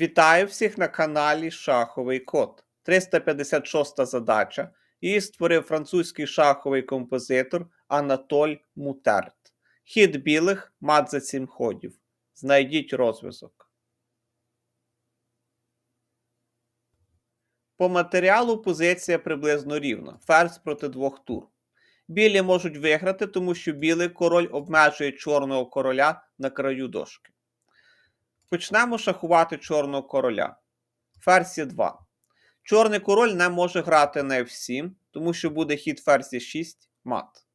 Вітаю всіх на каналі Шаховий Код. 356 задача. Її створив французький шаховий композитор Анатоль Мутерт. Хід білих мат за 7 ходів. Знайдіть розв'язок. По матеріалу позиція приблизно рівна. Ферзь проти двох тур. Білі можуть виграти, тому що білий король обмежує чорного короля на краю дошки. Почнемо шахувати чорного короля. Ферзь 2. Чорний король не може грати на F7, тому що буде хід ферзь 6 мат.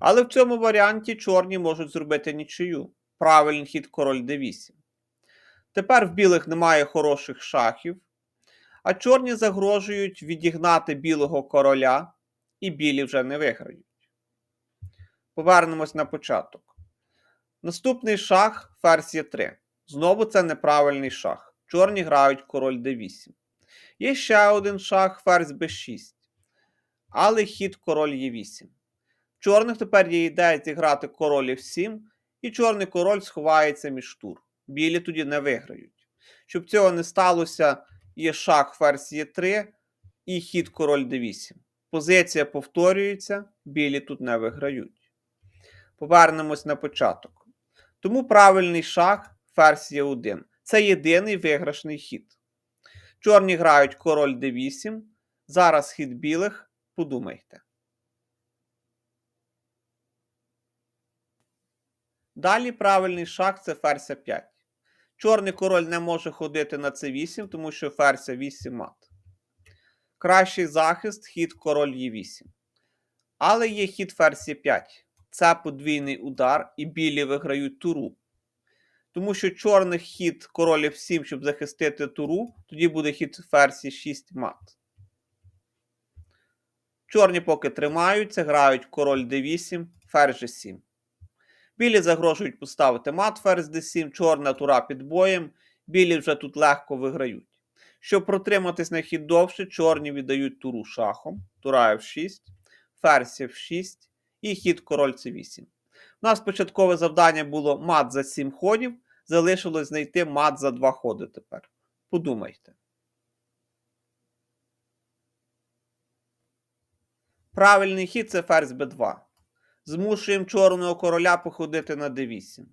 Але в цьому варіанті чорні можуть зробити нічию. Правильний хід король d8. Тепер в білих немає хороших шахів, а чорні загрожують відігнати білого короля, і білі вже не виграють. Повернемось на початок. Наступний шах ферзь є 3. Знову це неправильний шах. Чорні грають король d8. Є ще один шах ферзь b6. Але хід король e8. В чорних тепер є ідея зіграти король f7, і чорний король сховається між тур. Білі тоді не виграють. Щоб цього не сталося, є шах ферзь e3 і хід король d8. Позиція повторюється, білі тут не виграють. Повернемось на початок. Тому правильний шах ферзь є 1. Це єдиний виграшний хід. Чорні грають король d8. Зараз хід білих. Подумайте. Далі правильний шах це ферзь 5. Чорний король не може ходити на c8, тому що ферзь 8 мат. Кращий захист хід король e8. Але є хід ферзь 5. Це подвійний удар, і білі виграють туру. Тому що чорний хід король f7, щоб захистити туру, тоді буде хід ферзь 6 мат. Чорні поки тримаються, грають король d8, ферзь g7. Білі загрожують поставити мат ферзь d7, чорна тура під боєм. Білі вже тут легко виграють. Щоб протриматись на хід довше, чорні віддають туру шахом, тура f6, ферзь f6 і хід король c8. У нас початкове завдання було мат за 7 ходів, залишилось знайти мат за 2 ходи тепер. Подумайте. Правильний хід це ферзь b2. Змушуємо чорного короля походити на d8.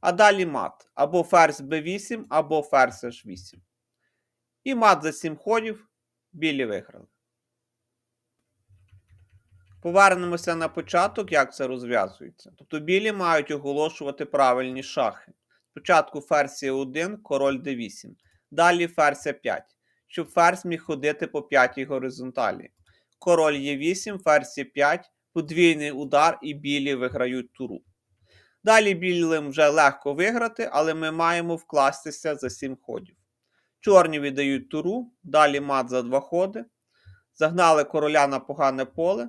А далі мат або ферзь b8, або ферзь h8. І мат за 7 ходів білі виграли. Повернемося на початок, як це розв'язується. Тобто білі мають оголошувати правильні шахи. Спочатку ферзь 1, король d8. Далі ферзь 5, щоб ферзь міг ходити по п'ятій горизонталі. Король Е8, ферзь 5, подвійний удар і білі виграють туру. Далі білим вже легко виграти, але ми маємо вкластися за 7 ходів. Чорні віддають туру, далі мат за 2 ходи. Загнали короля на погане поле